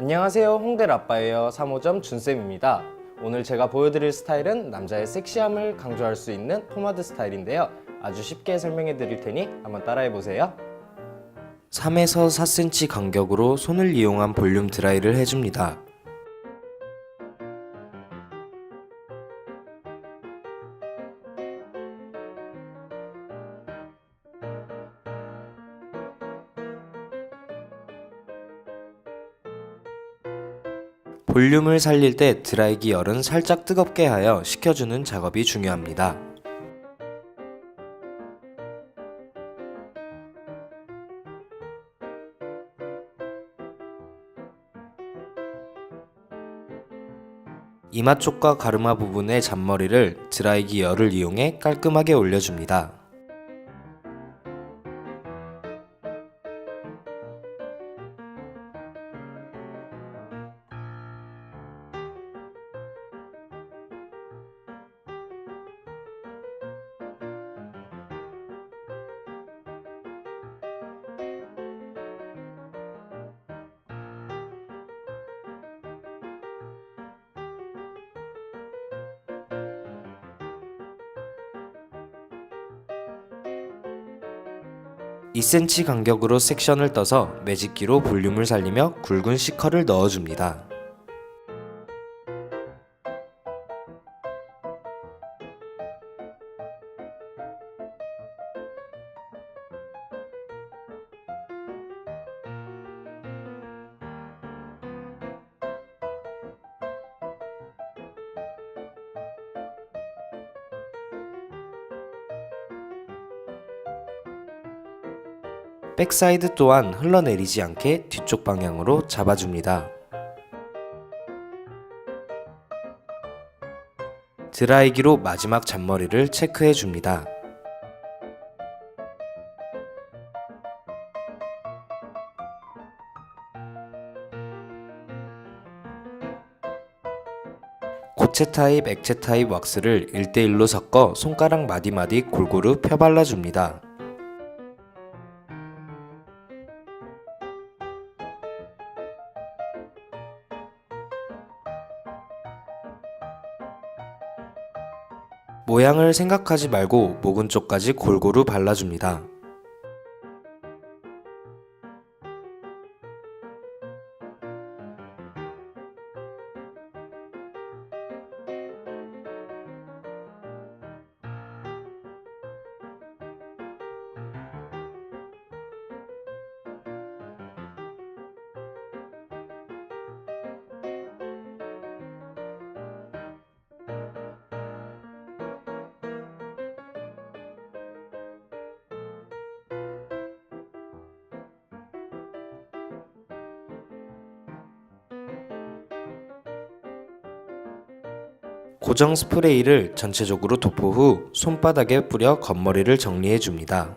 안녕하세요. 홍대 라빠에어 3호점 준쌤입니다. 오늘 제가 보여드릴 스타일은 남자의 섹시함을 강조할 수 있는 포마드 스타일인데요. 아주 쉽게 설명해 드릴 테니 한번 따라해 보세요. 3에서 4cm 간격으로 손을 이용한 볼륨 드라이를 해줍니다 볼륨을 살릴 때 드라이기 열은 살짝 뜨겁게 하여 식혀주는 작업이 중요합니다. 이마 쪽과 가르마 부분의 잔머리를 드라이기 열을 이용해 깔끔하게 올려줍니다. (2cm) 간격으로 섹션을 떠서 매직기로 볼륨을 살리며 굵은 C컬을 넣어줍니다. 백사이드 또한 흘러내리지 않게 뒤쪽 방향으로 잡아줍니다. 드라이기로 마지막 잔머리를 체크해 줍니다. 고체 타입, 액체 타입 왁스를 1대1로 섞어 손가락 마디마디 골고루 펴발라줍니다. 모양을 생각하지 말고 목은 쪽까지 골고루 발라줍니다. 고정 스프레이를 전체적으로 도포 후 손바닥에 뿌려 겉머리를 정리해 줍니다.